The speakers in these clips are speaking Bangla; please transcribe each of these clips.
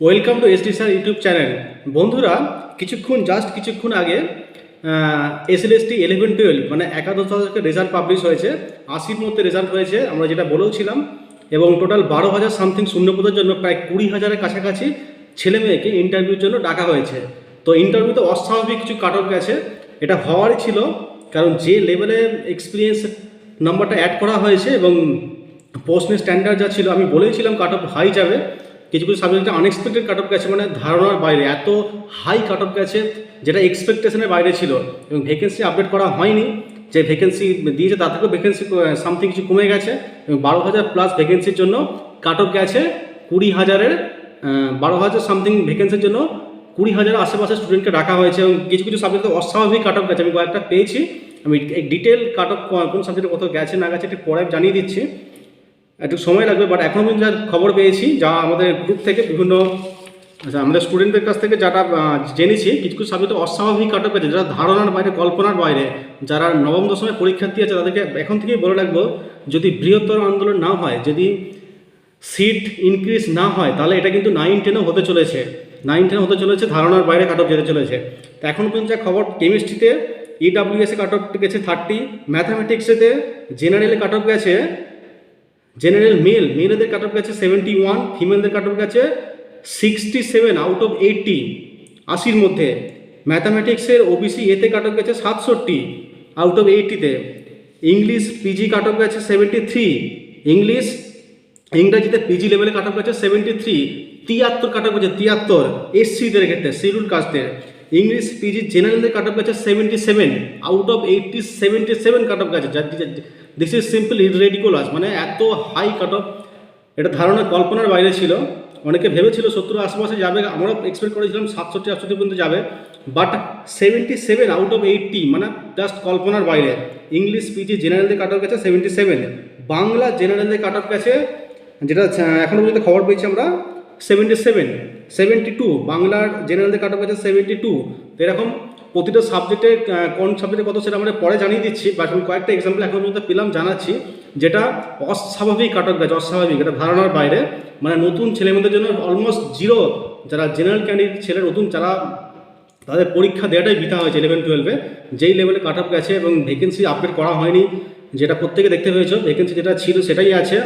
Welcome to SD sir YouTube channel বন্ধুরা, কিছুক্ষণ জাস্ট কিছুক্ষণ আগে এসএলএসটি ইলেভেন টুয়েলভ মানে একাদশ শতকের রেজাল্ট পাবলিশ হয়েছে। আশির মধ্যে রেজাল্ট হয়েছে, আমরা যেটা বলেওছিলাম এবং টোটাল বারো হাজার সামথিং শূন্যপদের জন্য প্রায় কুড়ি হাজারের কাছাকাছি ছেলে মেয়েকে ইন্টারভিউর জন্য ডাকা হয়েছে। তো ইন্টারভিউতে অস্বাভাবিক কিছু কাট অফ গেছে। এটা হওয়ারই ছিল, কারণ যে লেভেলে এক্সপিরিয়েন্স নাম্বারটা অ্যাড করা হয়েছে এবং প্রশ্নের স্ট্যান্ডার্ড যা ছিল, আমি বলেইছিলাম কাট অফ হাই যাবে। কিছু কিছু সাবজেক্টে আনএক্সপেক্টেড কাট অফ গেছে মানে ধারণার বাইরে, এত হাই কাট অফ গেছে যেটা এক্সপেকটেশনের বাইরে ছিল এবং ভ্যাকেন্সি আপডেট করা হয়নি, যে ভ্যাকেন্সি দিয়েছে তার থেকেও ভ্যাকেন্সি সামথিং কিছু কমে গেছে এবং বারো হাজার প্লাস ভ্যাকেন্সির জন্য কাট অফ গেছে কুড়ি হাজারের বারো হাজার সামথিং ভ্যাকেন্সির জন্য কুড়ি হাজার আশেপাশে স্টুডেন্টকে রাখা হয়েছে এবং কিছু কিছু সাবজেক্টে অস্বাভাবিক কাট অফ গেছে। আমি কয়েকটা পেয়েছি, আমি ডিটেল কাট অফ কোন সাবজেক্টে কত গেছে না গেছে একটু পরে জানিয়ে দিচ্ছি। একটু সময় লাগবে বাট এখনও পর্যন্ত যা খবর পেয়েছি, যা আমাদের গ্রুপ থেকে বিভিন্ন আচ্ছা আমাদের স্টুডেন্টদের কাছ থেকে যারা জেনেছি, কিছু কিছু সাবজেক্টে অস্বাভাবিক কাট পেয়েছে যারা ধারণার বাইরে, কল্পনার বাইরে, যারা নবম দশমের পরীক্ষার্থী আছে, তাদেরকে এখন থেকেই বলে রাখব, যদি বৃহত্তর আন্দোলন না হয়, যদি সিট ইনক্রিজ না হয়, তাহলে এটা কিন্তু নাইন টেনও হতে চলেছে। নাইন টেন হতে চলেছে, ধারণার বাইরে কাট অফ যেতে চলেছে। তো এখন পর্যন্ত যা খবর কেমিস্ট্রিতে ইডাব্লিউএসে কাট অফ গেছে থার্টি ম্যাথামেটিক্সেতে জেনারেলে কাট অফ গেছে জেনারেল মেল মেয়েদের কাট অফ গেছে সেভেন্টি ওয়ান ফিমেলদের কাট অফ গেছে sixty seven out of eighty আশির মধ্যে। ম্যাথামেটিক্সের ওবিসি এতে কাট অফ গেছে সাতষট্টি আউট অফ এইটটিতে ইংলিশ পিজি কাট অফ গেছে সেভেন্টি থ্রি ইংলিশ ইংরাজিতে পিজি লেভেলে কাট অফ গেছে সেভেন্টি থ্রি তিয়াত্তর কাট অফ গেছে তিয়াত্তর এসসিদের ক্ষেত্রে শিডিউল কাস্টের ইংলিশ পিজি জেনারেলদের কাট অফ গেছে seventy seven out of eighty seventy seven cut off গেছে দিস ইজ সিম্পল রেডিকুলাস মানে এত হাই কাট অফ এটা ধারণা কল্পনার বাইরে ছিল। অনেকে ভেবেছিল সত্তর আশেপাশে যাবে আমরা এক্সপেক্ট করেছিলাম সাতষট্টি আটষট্টি পর্যন্ত যাবে। But seventy seven out of eighty মানে জাস্ট কল্পনার বাইরে। ইংলিশ পিজি জেনারেলদের কাট অফ গেছে সেভেন্টি সেভেন বাংলা জেনারেলদের কাট অফ গেছে যেটা আহ, এখনও পর্যন্ত খবর পেয়েছি আমরা সেভেন্টি সেভেন সেভেন্টি টু বাংলার জেনারেলদের কাট অফ গেছে সেভেন্টি টু এরকম প্রতিটা সাবজেক্টে কোন সাবজেক্টে কত সেটা আমরা পরে জানিয়ে দিচ্ছি বাট আমি কয়েকটা এক্সাম্পল এখন পর্যন্ত পেলাম, জানাচ্ছি, যেটা অস্বাভাবিক কাট অফ গেছে অস্বাভাবিক, এটা ধারণার বাইরে। মানে নতুন ছেলেমেয়েদের জন্য অলমোস্ট জিরো যারা জেনারেল ক্যান্ডিডেট ছেলে, নতুন যারা তাদের পরীক্ষা দেওয়াটাই বিতা হয়েছে ইলেভেন টুয়েলভে যেই লেভেলে কাট অফ গেছে এবং ভ্যাকেন্সি আপডেট করা হয়নি, যেটা প্রত্যেকে দেখতে পেয়েছ ভ্যাকেন্সি যেটা ছিল সেটাই আছে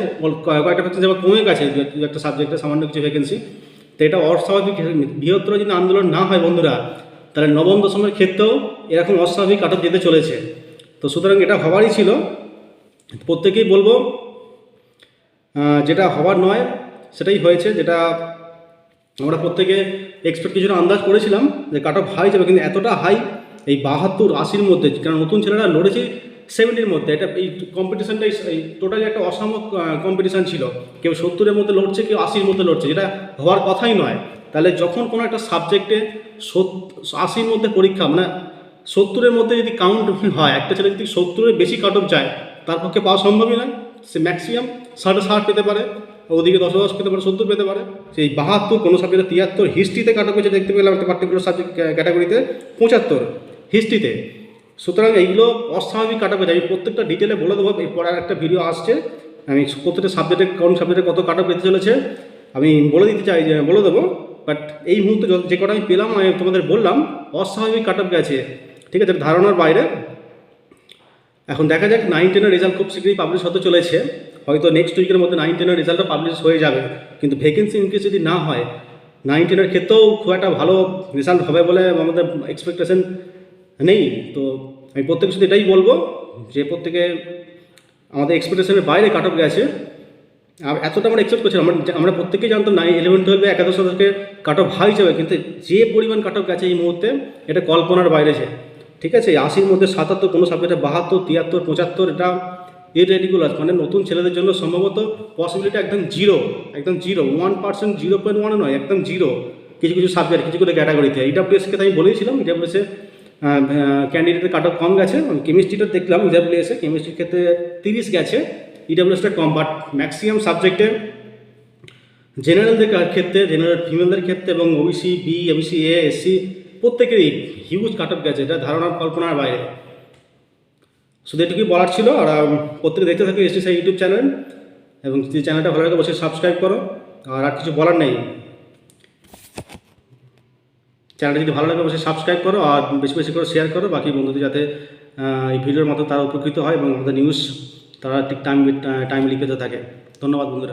কয়েকটা ভ্যাকেন্সি আবার কমে গেছে একটা সাবজেক্টে সামান্য কিছু ভ্যাকেন্সি তো এটা অস্বাভাবিক, বৃহত্তর যদি আন্দোলন না হয় বন্ধুরা তাহলে নবম দশমের ক্ষেত্রেও এরকম অস্বাভাবিক কাট যেতে চলেছে। তো সুতরাং এটা হওয়ারই ছিল। প্রত্যেকেই বলব যেটা হবার নয়, সেটাই হয়েছে, যেটা আমরা প্রত্যেকে এক্সপেক্ট কিছুটা আন্দাজ করেছিলাম যে কাট অফ হাই যাবে কিন্তু এতটা হাই এই বাহাত্তর আশির মধ্যে, কারণ নতুন ছেলেরা লড়েছে সেভেন্টির মধ্যে, এটা এই কম্পিটিশনটাই টোটালি একটা অসম কম্পিটিশান ছিল। কেউ সত্তরের মধ্যে লড়ছে, কেউ আশির মধ্যে লড়ছে। যেটা হওয়ার কথাই নয়। তাহলে যখন কোনো একটা সাবজেক্টে আশির মধ্যে পরীক্ষা মানে সত্তরের মধ্যে যদি কাউন্ট হয়, একটা ছেলে যদি সত্তরের বেশি কাট অফ যায়, তার পক্ষে পাওয়া সম্ভবই নয় সে ম্যাক্সিমাম সাড়ে ষাট পেতে পারে, ওদিকে দশ দশ পেতে পারে, সত্তর পেতে পারে। সেই বাহাত্তর, কোনো সাবজেক্টে তিয়াত্তর হিস্ট্রিতে কাট অফ দেখতে পেলাম একটা পার্টিকুলার সাবজেক্ট ক্যাটাগরিতে পঁচাত্তর। হিস্ট্রিতে সুতরাং এইগুলো অস্বাভাবিক কাট অফ আমি প্রত্যেকটা ডিটেলে বলে দেবো, এরপর আর একটা ভিডিও আসছে। আমি প্রত্যেকটা সাবজেক্টে কোন সাবজেক্টে কত কাট পেতে চলেছে, আমি বলে দিতে চাই যে, বলে দেবো। বাট এই মুহূর্তে যে কটা আমি পেলাম, আমি তোমাদের বললাম, অস্বাভাবিক কাট গেছে। ঠিক আছে, ধারণার বাইরে। এখন দেখা যাক নাইন টেনের রেজাল্ট খুব শীঘ্রই পাবলিশ হতে চলেছে। হয়তো নেক্সট উইকের মধ্যে নাইন টেনের রেজাল্টটা পাবলিশ হয়ে যাবে। কিন্তু ভ্যাকেন্সি ইনক্রিজ যদি না হয় নাইন টেনের ক্ষেত্রেও খুব একটা ভালো রেজাল্ট হবে বলে আমাদের এক্সপেকটেশন নেই। তো আমি প্রত্যেকের সাথে এটাই বলব যে প্রত্যেকে আমাদের এক্সপেকটেশনের বাইরে কাট অফ গেছে। আর এতটা আমরা এক্সপেক্ট করছিলাম আমরা আমরা প্রত্যেকেই জানতাম নাইন ইলেভেন টুয়েলভে একাদশ শতকে কাট অফ হাই যাবে, কিন্তু যে পরিমাণ কাট অফ গেছে এই মুহূর্তে এটা কল্পনার বাইরে আছে ঠিক আছে? আশির মধ্যে সাতাত্তর, কোনো সাবজেক্টে বাহাত্তর, তিয়াত্তর, পঁচাত্তর, এটা ইরেডিকুলাস মানে নতুন ছেলেদের জন্য সম্ভবত পসিবিলিটি একদম জিরো একদম zero one percent zero point one নয়, একদম জিরো কিছু কিছু সাবজেক্ট কিছু কিছু ক্যাটাগরিতে ইডাব্লিউএসকে তাই বলেছিলাম এটা ইডাব্লিউএসে ক্যান্ডিডেটের কাট অফ কম গেছে কেমিস্ট্রিটা দেখলাম ইডাব্লিউএসে কেমিস্ট্রির ক্ষেত্রে তিরিশ গেছে ইডাব্লিউএসটা কম বাট ম্যাক্সিমাম সাবজেক্টে জেনারেলদের ক্ষেত্রে জেনারেল ফিমেলদের ক্ষেত্রে, এবং OBC B OBC A SC প্রত্যেকেরই হিউজ কাট অফ গেছে, এটা ধারণার কল্পনার বাইরে। শুধু এটুকুই বলার ছিল, আর প্রত্যেকে দেখতে থাকো এসটি সাই ইউটিউব চ্যানেল এবং চ্যানেলটা ভালো লাগে অবশ্যই সাবস্ক্রাইব করো, আর আর কিছু বলার নেই। চ্যানেলটা যদি ভালো লাগে অবশ্যই সাবস্ক্রাইব করো আর বেশি বেশি করে শেয়ার করো। বাকি বন্ধুদের যাতে এই ভিডিওর মতো তারা উপকৃত হয় এবং আমাদের নিউজ তারা ঠিক টাইম টাইমলি পেতে থাকে। ধন্যবাদ বন্ধুরা।